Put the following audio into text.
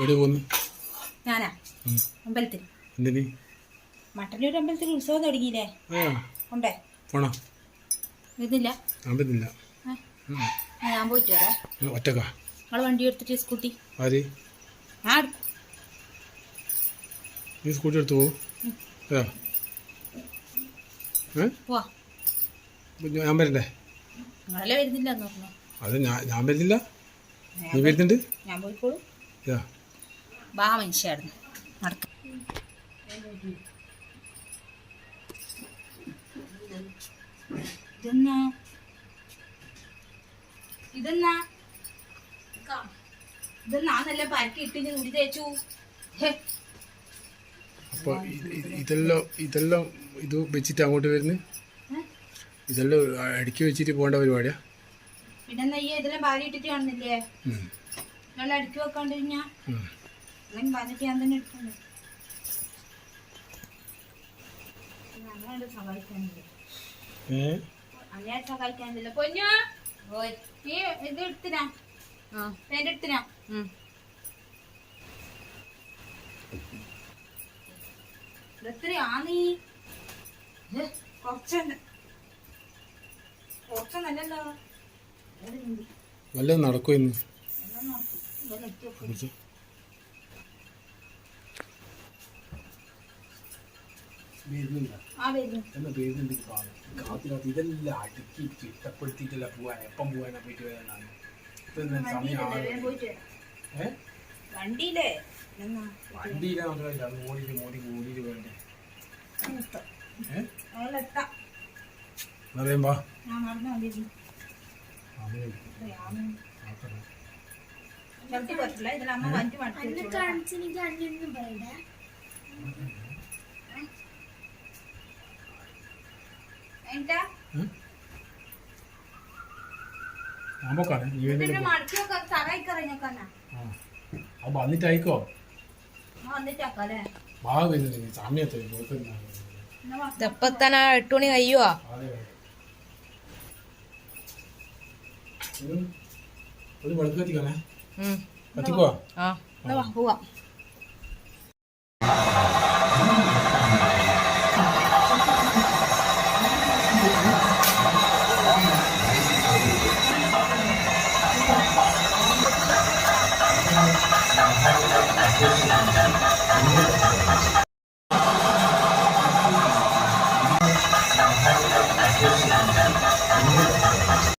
എവിടെ പോന്നു? ഞാനാ. ഉം. അമ്പലത്തിൽ. എന്തിന്? മട്ടന്നൂർ അമ്പലത്തിൽ ഉത്സവം തുടങ്ങിയില്ലേ? ആ. ഉണ്ടേ? പോണോ? ഞാൻ പറ്റുന്നില്ല ആ, ആ, ഞാൻ പോയിട്ട് വരാം. ഒറ്റക്കാ? നിങ്ങൾ വണ്ടി എടുത്തിട്ട് സ്കൂട്ടി? ആര്? ആ എടു- നീ സ്കൂട്ടി എടുത്ത് പോവും ഏ ഏ? പോവാ. ഇപ്പൊ ഞാൻ വരണ്ടേ? നിങ്ങളല്ലേ വരുന്നില്ല അത് ഞാൻ ഞാൻ വരുന്നില്ല. നീ വരുന്നുണ്ട്? ഞാൻ പോയിക്കോളൂ. ബാ മനുഷ്യായിരുന്നു. നടക്ക. ഇതെന്നാ? ഇതെന്നാ? ക- ഇതെന്നാന്നല്ലേ പരക്കി ഇട്ടിട്ട് മുടി തേച്ചു. ഹേ, അപ്പോൾ ഇതെല്ലാം ഇതെല്ലാം ഇത് വെച്ചിട്ട് അങ്ങോട്ട് വരുന്നു? ഏ? ഇതെല്ലാം അടുക്കി വെച്ചിട്ട് പോകേണ്ട പരിപാടിയാ? പിന്നെ ഭാര്യ ഇട്ടിട്ട് കാണുന്നില്ലേ? അടുക്കി വെക്കാണ്ട് കഴിഞ്ഞാ? ഉം. അല്ലെങ്കിൽ വന്നിട്ട് ഞാൻ തന്നെ എടുക്കണ്ടേ ഞങ്ങളോട് സഹായിക്കാനില്ല? ഏ? അങ്ങനെ സഹായിക്കാനില്ല? പൊന്നു? ഓയ് നീ ഇത് എടുത്തിനാ? പേന്റ് എടുത്തിനാ? എത്രയാ നീ ഇത് കുറച്ചുണ്ട് കുറച്ചൊന്നല്ലല്ലോ. ഇവിടെ ഉണ്ട്. വല്ലതും നടക്കും. ഇന്ന് എല്ലാം നോക്ക്. ഇവിടെ നിർത്തി വെക്ക്. കുറിച്ച് ആ വരുന്നു എന്നാ പേരുന്നുണ്ട് കാത്തിനകത്ത് ഇതെല്ലാം അടുക്കി ചിട്ടപ്പെടുത്തിയിട്ടല്ല പോവാൻ എപ്പം പോവാനാ പോയിട്ട് വരാനാണ് ഇപ്പം സമയം ആറ് വേഗം പോയിട്ട് വരാം. ഏ? വണ്ടിയില്ലേ മാത്രമല്ല ഓടിയിട്ട് മോടി ഓടിയിട്ട് വേണ്ടേ എത്താം. ഏ ഞങ്ങളെത്താം അറിയുമ്പോ വാ. എപ്പത്താനാ എട്ട് മണി കഴിയുവാ ഒരു വെളുക്ക് കത്തിക്കാനേ ഉം. കത്തിക്കോ? ആ. പോവാം.